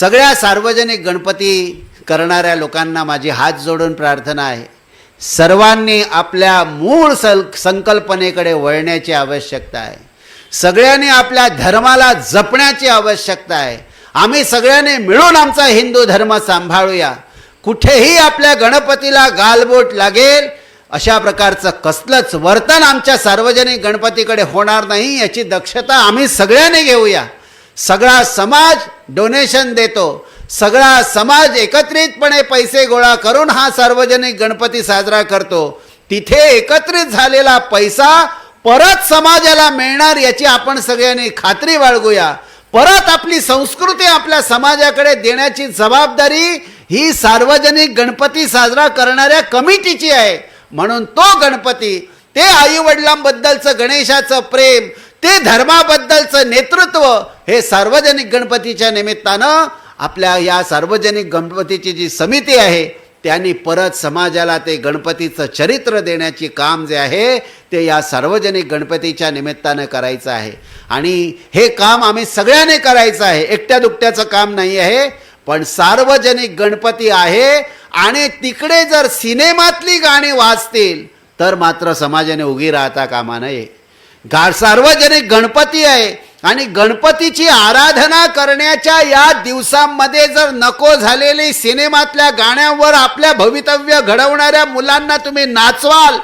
सगळ्या सार्वजनिक गणपती करणाऱ्या लोकांना माझी हात जोडून प्रार्थना आहे. सर्वांनी आपल्या मूळ सल संकल्पनेकडे वळण्याची आवश्यकता आहे. सगळ्यांनी आपल्या धर्माला जपण्याची आवश्यकता आहे. आम्ही सगळ्यांनी मिळून आमचा हिंदू धर्म सांभाळूया. कुठेही आपल्या गणपतीला गालबोट लागेल अशा प्रकारचं कसलंच वर्तन आमच्या सार्वजनिक गणपतीकडे होणार नाही याची दक्षता आम्ही सगळ्यांनी घेऊया. सगळा समाज डोनेशन देतो. सगळा समाज एकत्रितपणे पैसे गोळा करून हा सार्वजनिक गणपती साजरा करतो. तिथे एकत्रित झालेला पैसा परत समाजाला मिळणार याची आपण सगळ्यांनी खात्री बाळगूया. परत आपली संस्कृती आपल्या समाजाकडे देण्याची जबाबदारी ही सार्वजनिक गणपती साजरा करणाऱ्या कमिटीची आहे. म्हणून तो गणपती ते आईवडिलांबद्दलचं गणेशाचं प्रेम ते धर्माबद्दलचं नेतृत्व हे सार्वजनिक गणपतीच्या निमित्तानं आपल्या या सार्वजनिक गणपतीची जी समिती आहे त्यांनी परत समाजाला ते गणपतीचं चरित्र देण्याची काम जे आहे ते या सार्वजनिक गणपतीच्या निमित्तानं करायचं आहे. आणि हे काम आम्ही सगळ्याने करायचं आहे. एकट्या दुकट्याचं काम नाही आहे पण सार्वजनिक गणपती आहे आणि तिकडे जर सिनेमातली गाणी वाचतील तर मात्र समाजाने उगी राहता कामा नये. गा सार्वजनिक गणपती आहे. आणि गणपतीची आराधना करण्याच्या या दिवसांमध्ये जर नको झालेली सिनेमातल्या गाण्यांवर आपल्या भवितव्य घडवणाऱ्या मुलांना तुम्ही नाचवाल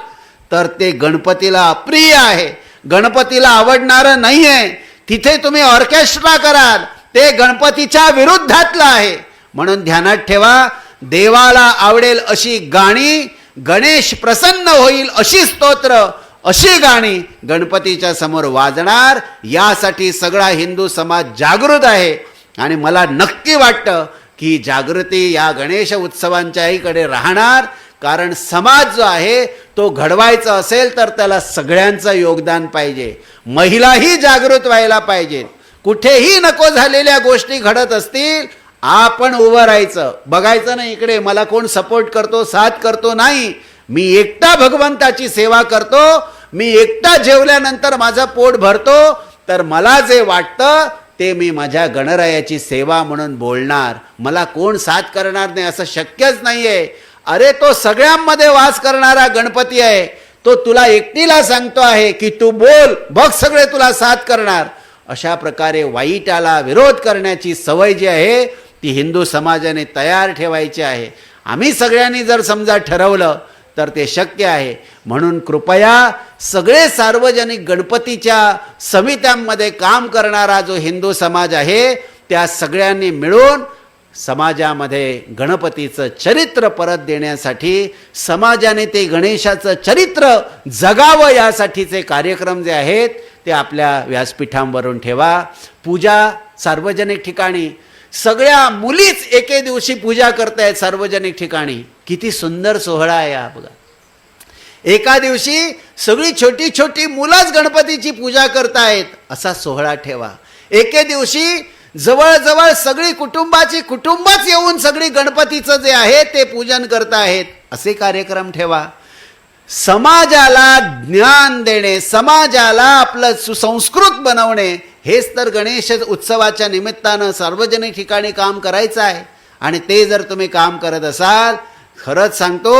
तर ते गणपतीला अप्रिय आहे. गणपतीला आवडणारं नाही आहे तिथे तुम्ही ऑर्केस्ट्रा कराल. ते गणपतीच्या विरुद्धातलं आहे. म्हणून ध्यानात ठेवा देवाला आवडेल अशी गाणी गणेश प्रसन्न होईल अशी स्तोत्र अशी गाणी गणपतीच्या समोर वाजणार यासाठी सगळा हिंदू समाज जागृत आहे. आणि मला नक्की वाटतं की जागृती या गणेश उत्सवांच्याहीकडे राहणार. कारण समाज जो आहे तो घडवायचा असेल तर त्याला सगळ्यांचं योगदान पाहिजे. महिलाही जागृत व्हायला पाहिजेत. कुठेही नको झालेल्या गोष्टी घडत असतील आपण उभं राहायचं. बघायचं नाही इकडे मला कोण सपोर्ट करतो साथ करतो नाही. मी एकटा भगवंताची सेवा करतो मी एकटा जेवल्यानंतर माझं पोट भरतो तर मला जे वाटतं ते मी माझ्या गणरायाची सेवा म्हणून बोलणार. मला कोण साथ करणार नाही असं शक्यच नाहीये. अरे तो सगळ्यांमध्ये वास करणारा गणपती आहे. तो तुला एकटीला सांगतो आहे की तू बोल बघ सगळे तुला साथ करणार. अशा प्रकारे वाईटाला विरोध करण्याची सवय जी आहे ती हिंदू समाजाने तयार ठेवायची आहे. आम्ही सगळ्यांनी जर समजा ठरवलं तर ते शक्य आहे. म्हणून कृपया सगळे सार्वजनिक गणपतीच्या समित्यांमध्ये काम करणारा जो हिंदू समाज आहे त्या सगळ्यांनी मिळून समाजामध्ये गणपतीचं चरित्र परत देण्यासाठी समाजाने ते गणेशाचं चरित्र जगावं यासाठीचे कार्यक्रम जे आहेत ते आपल्या व्यासपीठांवरून ठेवा. पूजा सार्वजनिक ठिकाणी. सगळ्या मुलीच एके दिवशी पूजा करतायत सार्वजनिक ठिकाणी. किती सुंदर सोहळा आहे हा बघा एका दिवशी सगळी छोटी छोटी मुलंच गणपतीची पूजा करतायत असा सोहळा ठेवा. एके दिवशी जवळजवळ सगळी कुटुंबाची कुटुंबच येऊन सगळी गणपतीचं जे आहे ते पूजन करतायत असे कार्यक्रम ठेवा. समाजाला ज्ञान देणे समाजाला आपलं सुसंस्कृत बनवणे हेच तर गणेश उत्सवाच्या निमित्तानं सार्वजनिक ठिकाणी काम करायचं आहे. आणि ते जर तुम्ही काम करत असाल खरंच सांगतो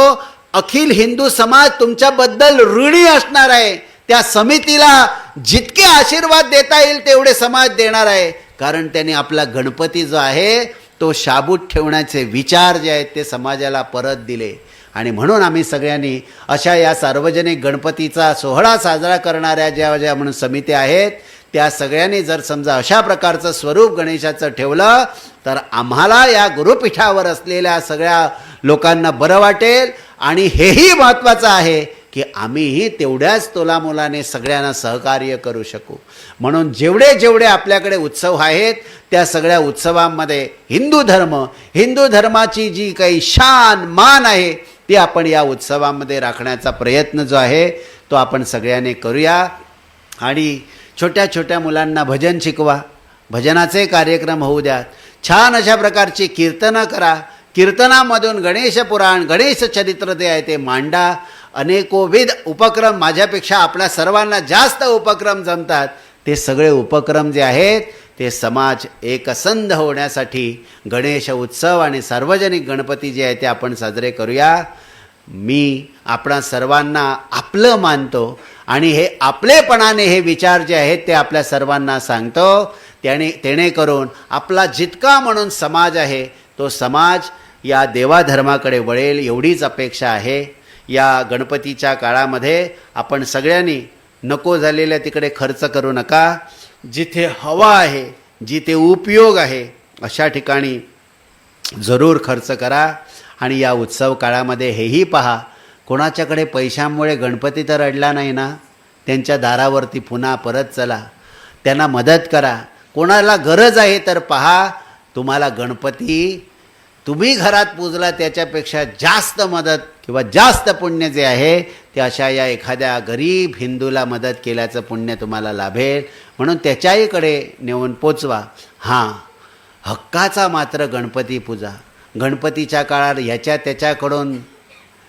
अखिल हिंदू समाज तुमच्याबद्दल ऋणी असणार आहे. त्या समितीला जितके आशीर्वाद देता येईल तेवढे समाज देणार आहे. कारण त्यांनी आपला गणपती जो आहे तो शाबूत ठेवण्याचे विचार जे आहेत ते समाजाला परत दिले. आणि म्हणून आम्ही सगळ्यांनी अशा या सार्वजनिक गणपतीचा सोहळा साजरा करणाऱ्या ज्या ज्या म्हणून समिती आहेत त्या सगळ्यांनी जर समजा अशा प्रकारचं स्वरूप गणेशाचं ठेवलं तर आम्हाला या गुरुपीठावर असलेल्या सगळ्या लोकांना बरं वाटेल आणि हेही महत्त्वाचं आहे की आम्हीही तेवढ्याच तोलामोलाने सगळ्यांना सहकार्य करू शकू. म्हणून जेवढे जेवढे आपल्याकडे उत्सव आहेत त्या सगळ्या उत्सवांमध्ये हिंदू धर्म हिंदू धर्माची जी काही शान मान आहे ती आपण या उत्सवामध्ये राखण्याचा प्रयत्न जो आहे तो आपण सगळ्याने करूया. आणि छोट्या छोट्या मुलांना भजन शिकवा. भजनाचे कार्यक्रम होऊ द्यात. छान अशा प्रकारची कीर्तनं करा. कीर्तनामधून गणेश पुराण गणेश चरित्र जे आहे ते मांडा. अनेकोविध उपक्रम माझ्यापेक्षा आपल्या सर्वांना जास्त उपक्रम जमतात. ते सगळे उपक्रम जे आहेत ते समाज एकसंध होण्यासाठी गणेश उत्सव आणि सार्वजनिक गणपती जे आहे ते आपण साजरे करूया. मी आपणा सर्वांना आपलं मानतो आणि हे आपलेपणाने हे विचार जे आहेत ते आपल्या सर्वांना सांगतो. त्याने तेणेकरून आपला जितका म्हणून समाज आहे तो समाज या देवाधर्माकडे वळेल एवढीच अपेक्षा आहे. या गणपतीच्या काळामध्ये आपण सगळ्यांनी नको झालेल्या तिकडे खर्च करू नका. जिथे हवा आहे जिथे उपयोग आहे अशा ठिकाणी जरूर खर्च करा आणि या उत्सव काळामध्ये हेही पहा. कोणाच्याकडे पैशांमुळे गणपती तर अडला नाही ना? त्यांच्या दारावरती पुन्हा परत चला. त्यांना मदत करा. कोणाला गरज आहे तर पहा. तुम्हाला गणपती तुम्ही घरात पूजला त्याच्यापेक्षा जास्त मदत किंवा जास्त पुण्य जे आहे ते अशा या एखाद्या गरीब हिंदूला मदत केल्याचं पुण्य तुम्हाला लाभेल. म्हणून त्याच्याहीकडे नेऊन पोचवा. हां हक्काचा मात्र गणपती पूजा. गणपतीच्या काळात ह्याच्या त्याच्याकडून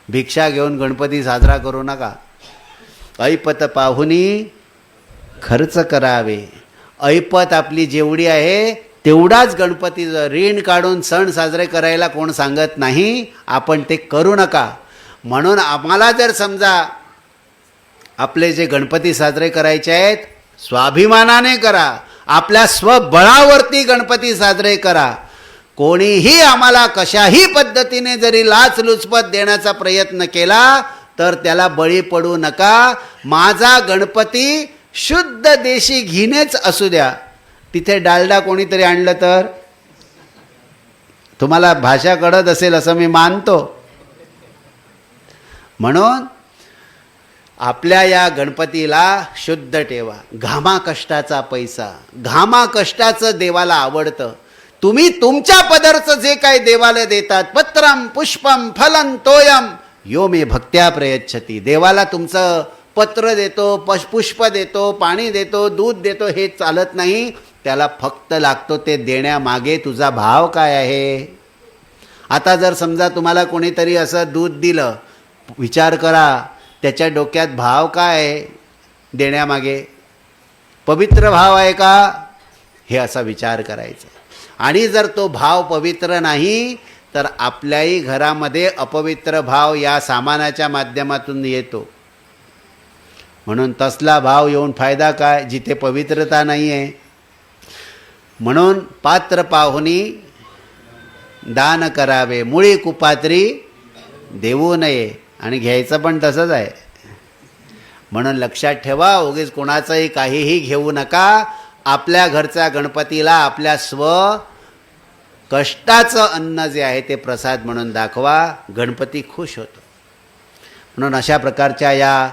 भिक्षा घेऊन गणपती साजरा करू नका. ऐपत पाहुनी खर्च करावे. ऐपत आपली जेवढी आहे तेवढाच गणपतीचं ऋण काढून सण साजरे करायला कोण सांगत नाही आपण ते करू नका. म्हणून आम्हाला जर समजा आपले जे गणपती साजरे करायचे आहेत स्वाभिमानाने करा. आपल्या स्वबळावरती गणपती साजरे करा. कोणीही आम्हाला कशाही पद्धतीने जरी लाचलुचपत देण्याचा प्रयत्न केला तर त्याला बळी पडू नका. माझा गणपती शुद्ध देशी घिनेच असू द्या. तिथे डालडा कोणीतरी आणलं तर? तुम्हाला भाषा कळत असेल असं मी मानतो. म्हणून आपल्या या गणपतीला शुद्ध ठेवा. घामा कष्टाचा पैसा. घामा कष्टाचं देवाला आवडतं. तुम्ही तुमच्या पदरचं जे काही देवाला देतात पत्रम पुष्पम फलन तोयम यो मे भक्त्या प्रयच्छती. देवाला तुमचं पत्र देतो पश पुष्प देतो पाणी देतो दूध देतो हे चालत नाही. त्याला फक्त लागतो ते देण्यामागे तुझा भाव काय आहे? आता जर समजा तुम्हाला कोणीतरी असं दूध दिलं विचार करा त्याच्या डोक्यात भाव काय आहे देण्यामागे? पवित्र भाव आहे का? हे असा विचार करायचा. आणि जर तो भाव पवित्र नाही तर आपल्याही घरामध्ये अपवित्र भाव या सामानाच्या माध्यमातून येतो. म्हणून तसला भाव येऊन फायदा काय? जिथे पवित्रता नाही आहे म्हणून पात्र पाहुणी दान करावे. मुळी कुपात्री देऊ नये. आणि घ्यायचं पण तसंच आहे. म्हणून लक्षात ठेवा उगीच कोणाचंही काहीही घेऊ नका. आपल्या घरच्या गणपतीला आपल्या स्व कष्टाचं अन्न जे आहे ते प्रसाद म्हणून दाखवा. गणपती खुश होतो. म्हणून अशा प्रकारच्या या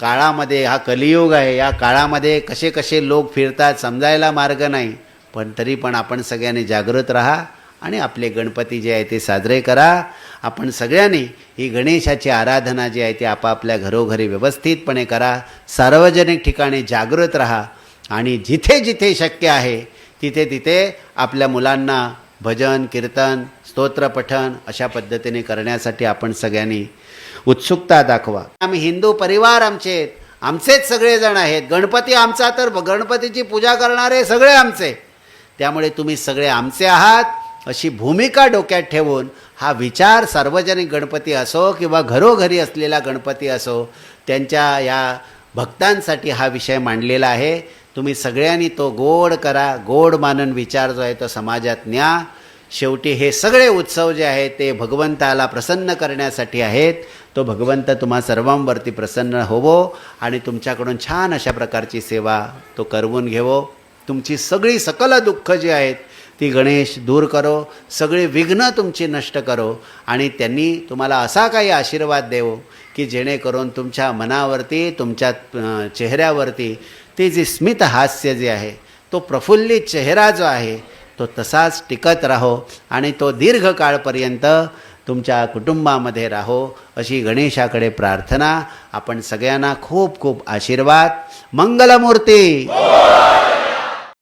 काळामध्ये हा कलियुग आहे. या काळामध्ये कसे कसे लोक फिरतात समजायला मार्ग नाही. पण तरी पण आपण सगळ्यांनी जागृत राहा आणि आपले गणपती जे आहे ते साजरे करा. आपण सगळ्यांनी ही गणेशाची आराधना जी आहे ती आपापल्या घरोघरी व्यवस्थितपणे करा. सार्वजनिक ठिकाणी जागृत राहा आणि जिथे जिथे शक्य आहे तिथे तिथे आपल्या मुलांना भजन कीर्तन स्तोत्रपठन अशा पद्धतीने करण्यासाठी आपण सगळ्यांनी उत्सुकता दाखवा. आम्ही हिंदू परिवार आमचे आमचेच सगळेजण आहेत. गणपती आमचा तर गणपतीची पूजा करणारे सगळे आमचे. त्यामुळे तुम्ही सगळे आमचे आहात. अशी भूमिका डोक्यात ठेवून हा विचार सार्वजनिक गणपती असो किंवा घरोघरी असलेला गणपती असो त्यांच्या या भक्तांसाठी हा विषय मांडलेला आहे. तुम्ही सगळ्यांनी तो गोड करा गोड मानन विचार जो आहे तो समाजात न्या. शेवटी हे सगळे उत्सव जे आहेत ते भगवंताला प्रसन्न करण्यासाठी आहेत. तो भगवंत तुम्हा सर्वांवरती प्रसन्न होवो आणि तुमच्याकडून छान अशा प्रकारची सेवा तो करवून घेवो. तुमची सगळी सकल दुःख जी आहेत ती गणेश दूर करो सगळी विघ्न तुमची नष्ट करो आणि त्यांनी तुम्हाला असा काही आशीर्वाद देवो की जेणेकरून तुमच्या मनावरती तुमच्या चेहऱ्यावरती ते जे स्मित हास्य जे आहे तो प्रफुल्लित चेहरा जो आहे तो तसाच टिकत राहो आणि तो दीर्घकाळपर्यंत तुमच्या कुटुंबामध्ये राहो अशी गणेशाकडे प्रार्थना. आपण सगळ्यांना खूप खूप आशीर्वाद. मंगलमूर्ती!